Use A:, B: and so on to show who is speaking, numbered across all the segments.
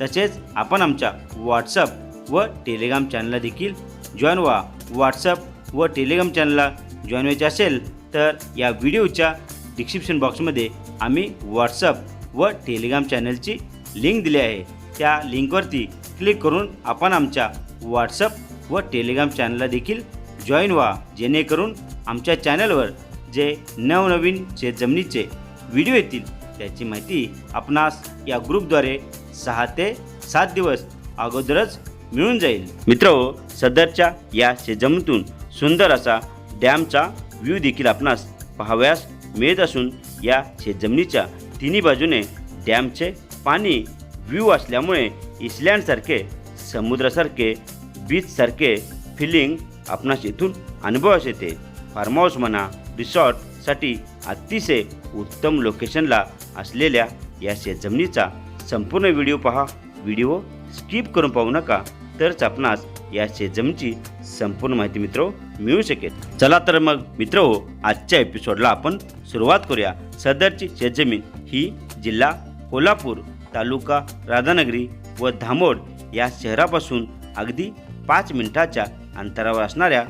A: तसेच आपण आमच्या व्हॉट्सअप व टेलिग्राम चॅनलला देखील जॉईन व्हा. व्हॉट्सअप व टेलिग्राम चॅनलला जॉईन व्हायचे असेल तर या व्हिडिओच्या डिस्क्रिप्शन बॉक्समध्ये आम्ही व्हॉट्सअप व टेलिग्राम चॅनलची लिंक दिली आहे. त्या लिंकवरती क्लिक करून आपण आमच्या व्हॉट्सअप व टेलिग्राम चॅनलला देखील जॉईन व्हा. जेणेकरून आमच्या चॅनलवर जे नवनवीन शेतजमिनीचे व्हिडिओ येतील त्याची माहिती आपणास या ग्रुपद्वारे सहा ते सात दिवस अगोदरच मिळून जाईल. मित्र हो, सदरच्या या शेजमतून सुंदर असा डॅमचा व्ह्यू देखील आपणास पाहाव्यास मिळत असून या शेतजमिनीच्या तिन्ही बाजूने डॅमचे पाणी व्ह्यू असल्यामुळे इस्लँडसारखे समुद्रासारखे बीचसारखे फिलिंग आपणास इथून अनुभवास येते. फार्म हाऊस म्हणा रिसॉर्टसाठी अतिशय उत्तम लोकेशनला असलेल्या या शेतजमिनीचा संपूर्ण व्हिडिओ पहा. व्हिडिओ स्किप करून पाहू नका. तरच आपणास या शेतजमीची संपूर्ण माहिती मित्र मिळू शकेल. चला तर मग मित्र हो, आजच्या एपिसोडला आपण सुरुवात करूया. सदरची शेतजमीन ही जिल्हा कोल्हापूर तालुका राधानगरी व धामोड या शहरापासून अगदी पाच मिनिटाच्या अंतरावर असणाऱ्या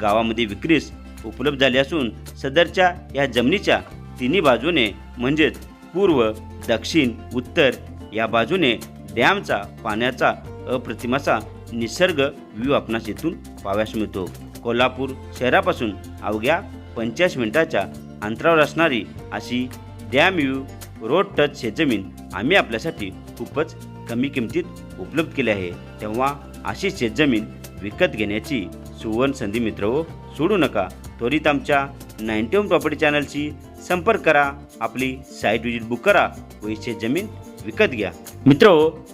A: गावामध्ये विक्रीस उपलब्ध झाली असून सदरच्या या जमिनीच्या तिन्ही बाजूने म्हणजेच पूर्व दक्षिण उत्तर या बाजूने डॅमचा पाण्याचा अप्रतिमाचा निसर्ग व्ह्यू आपणास इथून पाहाव्यास मिळतो. कोल्हापूर शहरापासून अवघ्या पंचाळीस मिनिटाच्या अंतरावर असणारी अशी डॅम व्ह्यू रोड टच शेतजमीन आम्ही आपल्यासाठी खूपच कमी किमतीत उपलब्ध केली आहे. तेव्हा अशी शेतजमीन विकत घेण्याची सुवर्ण संधी मित्र हो सोडू नका. त्वरित आमच्या नाईन्टी होम प्रॉपर्टी चॅनलशी संपर्क करा. आपली साईट विजिट बुक करा व शेतजमीन विकत घ्या. मित्र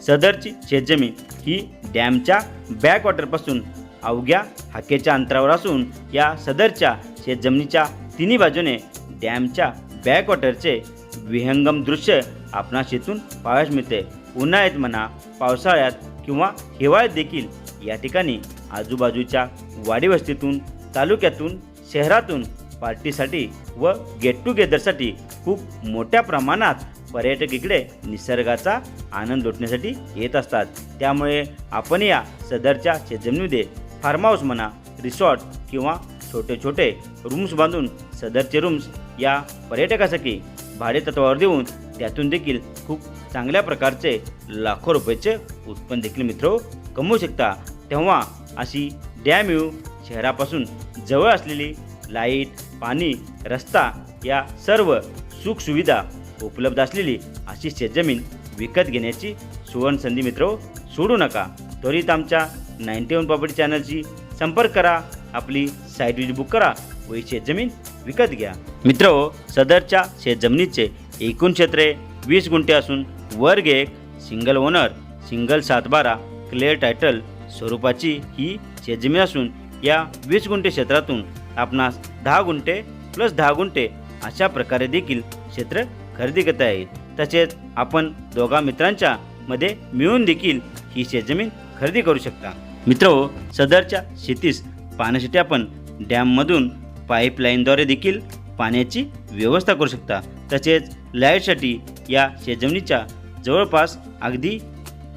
A: सदरची शेतजमीन ही डॅमच्या बॅकवॉटरपासून अवघ्या हाकेच्या अंतरावर असून या सदरच्या शेतजमिनीच्या तिन्ही बाजूने डॅमच्या बॅकवॉटरचे विहंगम दृश्य आपणास येथून पाहायस मिळते. उन्हाळ्यात म्हणा पावसाळ्यात किंवा हिवाळ्यात देखील या ठिकाणी आजूबाजूच्या वाडीवस्तीतून तालुक्यातून शहरातून पार्टीसाठी व गेट टुगेदरसाठी खूप मोठ्या प्रमाणात पर्यटक इकडे निसर्गाचा आनंद लुटण्यासाठी येत असतात. त्यामुळे आपण या सदरच्या शेतजमिनीमध्ये फार्म हाऊस म्हणा रिसॉर्ट किंवा छोटे छोटे रूम्स बांधून सदरचे रूम्स या पर्यटकासाठी भाडे तत्वावर देऊन त्यातून देखील खूप चांगल्या प्रकारचे लाखो रुपयाचे उत्पन्न देखील मित्र कमवू शकता. तेव्हा अशी डॅम यू शहरापासून जवळ असलेली लाइट पाणी रस्ता या सर्व सुखसुविधा उपलब्ध असलेली अशी शेतजमीन विकत घेण्याची सुवर्ण संधी मित्र सोडू नका. त्वरित आमच्या नाईन्टी वन प्रॉपर्टी चॅनलशी संपर्क करा. आपली साईट विजिट बुक करा व ही शेतजमीन विकत घ्या. मित्र सदरच्या शेतजमिनीचे एकूण क्षेत्रे वीस गुंठे असून वर्ग एक सिंगल ओनर सिंगल सातबारा क्लिअर टायटल स्वरूपाची ही शेतजमीन असून या वीस गुंठे क्षेत्रातून आपणास दहा गुंठे प्लस दहा गुंठे अशा प्रकारे देखील क्षेत्र खरेदी करता येईल. तसेच आपण दोघा मित्रांच्या मध्ये मिळून देखील ही शेतजमीन खरेदी करू शकता. मित्र हो, सदरच्या शेतीस पाण्यासाठी आपण डॅममधून पाईपलाईनद्वारे देखील पाण्याची व्यवस्था करू शकता. तसेच लाईटसाठी या शेतजमिनीच्या जवळपास अगदी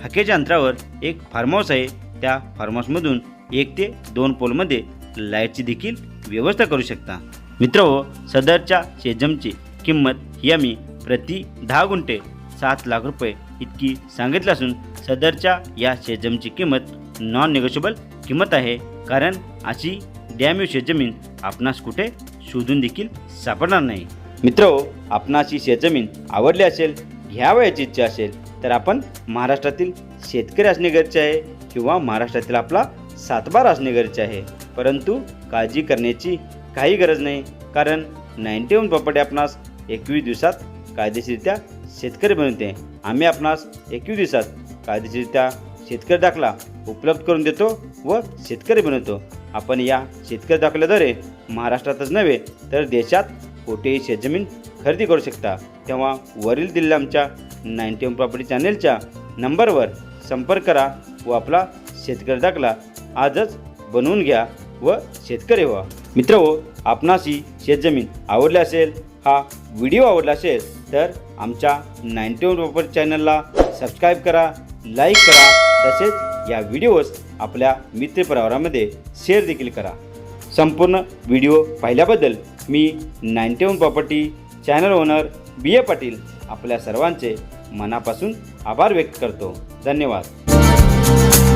A: हाकेच्या अंतरावर एक फार्म हाऊस आहे. त्या फार्म हाऊसमधून एक ते दोन पोलमध्ये लाईटची देखील व्यवस्था करू शकता. मित्र हो, सदरच्या शेतजमची किंमत ही आम्ही प्रति दहा गुंठे सात लाख रुपये इतकी सांगितली असून सदरच्या या शेतजमीची किंमत नॉन निगोशिएबल किंमत आहे. कारण अशी डॅम्यू शेतजमीन आपणास कुठे शोधून देखील सापडणार नाही. मित्र आपणास ही शेतजमीन आवडली असेल घ्यावयाची इच्छा असेल तर आपण महाराष्ट्रातील शेतकरी असणे गरजेचे आहे किंवा महाराष्ट्रातील आपला सातबार असणे गरजेचे आहे. परंतु काळजी करण्याची काही गरज नाही. कारण नाईन्टी वन प्रॉपर्टी आपणास एकवीस दिवसात कायदेशीररित्या शेतकरी बनवते. आम्ही आपणास एकवीस दिवसात कायदेशीररित्या शेतकरी दाखला उपलब्ध करून देतो व शेतकरी बनवतो. आपण या शेतकरी दाखल्याद्वारे महाराष्ट्रातच नव्हे तर देशात कोठेही शेतजमीन खरेदी करू शकता. तेव्हा वरील दिलेल्या आमच्या नाईन्टी वन प्रॉपर्टी चॅनेलच्या नंबरवर संपर्क करा व आपला शेतकरी दाखला आजच बनवून घ्या व शेतकरी व्हा. मित्र हो आपणास ही शेतजमीन आवडली असेल हा व्हिडिओ आवडला असेल तर आमच्या नाईन्टी वन प्रॉपर्टी चॅनलला सबस्क्राईब करा लाईक करा तसेच या व्हिडिओज आपल्या मित्रपरिवारामध्ये शेअर देखील करा. संपूर्ण व्हिडिओ पाहिल्याबद्दल मी ninety one property channel owner B A Patil आपल्या सर्वांचे मनापासून आभार व्यक्त करतो. धन्यवाद.